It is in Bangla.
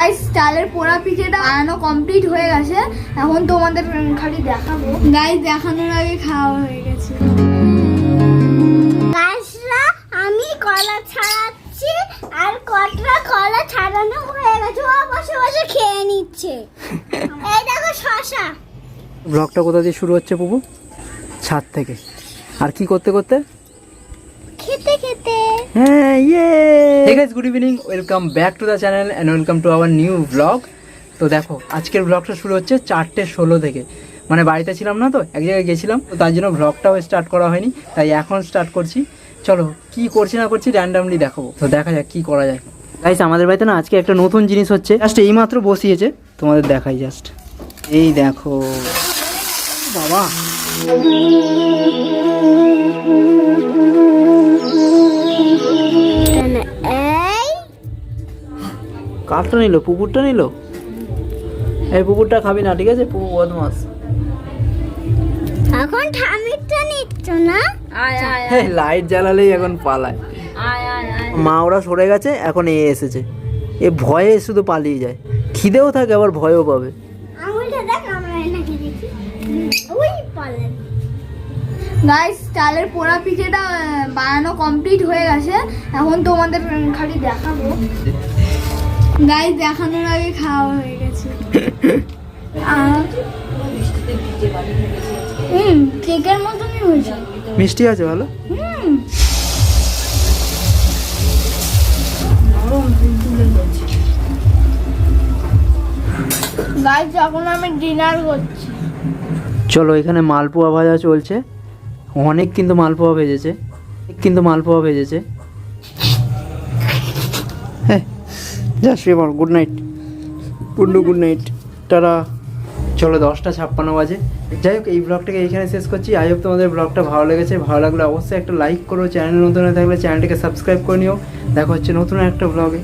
গাইস চালের পোড়া পিঠেটা বানানো কমপ্লিট হয়ে গেছে। এখন তোমাদের খালি দেখাবো। গাইস দেখানোর আগে খাওয়া হয়ে গেছে। গাছরা আমি কলা ছাড়াচ্ছি আর কতটা কলা ছাড়ানো হয়ে গেছে ও বসে বসে খেয়ে নিচ্ছে। এই দেখো শশা। ব্লগটা কোথা দিয়ে শুরু হচ্ছে পুপু? ছাদ থেকে। আর কি করতে করতে? খেতে খেতে। হ্যাঁ ইয়ে hey guys good evening welcome back to the channel and welcome to our new blog তো দেখো, আজকের ব্লগটা শুরু হচ্ছে চারটে ষোলো থেকে। মানে বাড়িতে ছিলাম না তো, এক জায়গায় গেছিলাম, তো তার জন্য ব্লগটাও স্টার্ট করা হয়নি, তাই এখন স্টার্ট করছি। চলো, কি করছি না করছি র্যান্ডামলি দেখাবো। তো দেখা যাক কি করা যায়। গাইস আমাদের বাড়িতে না আজকে একটা নতুন জিনিস হচ্ছে। জাস্ট এইমাত্র বসিয়েছে, তোমাদের দেখাই জাস্ট এই দেখো। বাবা। কাঠটা নিল পুকুরটা নিল? এই পুকুরটা খাবি না ঠিক আছে? পুকুর বদমাস। এখন ঠামিরটা নিচ্ছ না? আয় আয় লাইট জ্বালালেই এখন পালায়। আয় আয় আয়। মা ওরা সরে গেছে এখন এ এসেছে। এ ভয়ে শুধু পালিয়ে যায়। খিদেও থাকে আবার ভয়ও পাবে। গাইস চালের পোড়া পিঠেটা বানানো কমপ্লিট হয়ে গেছে। এখন তোমাদের খালি দেখাবো। গাইস দেখানোর আগে খাওয়া হয়ে গেছে। হুম কেকের মতনই হয়েছে। মিষ্টি আছে ভালো? হুম। গাইস এখন আমি ডিনার করছি। চলো এখানে মালপোয়া ভাজা চলছে। অনেক কিন্তু মালপোয়া ভেজেছে। কিন্তু মালপোয়া ভেজেছে। হ্যাঁ। যা শুয়ে গুড নাইট পুন্ডু গুড নাইট তারা চলো দশটা ছাপ্পান্ন বাজে। যাই হোক, এই ব্লগটাকে এইখানে শেষ করছি। আই হোপ তোমাদের ব্লগটা ভালো লেগেছে। ভালো লাগলে অবশ্যই একটা লাইক করো। চ্যানেল নতুন হয়ে থাকলে চ্যানেলটিকে সাবস্ক্রাইব করে নিও। দেখা হচ্ছে নতুন একটা ব্লগে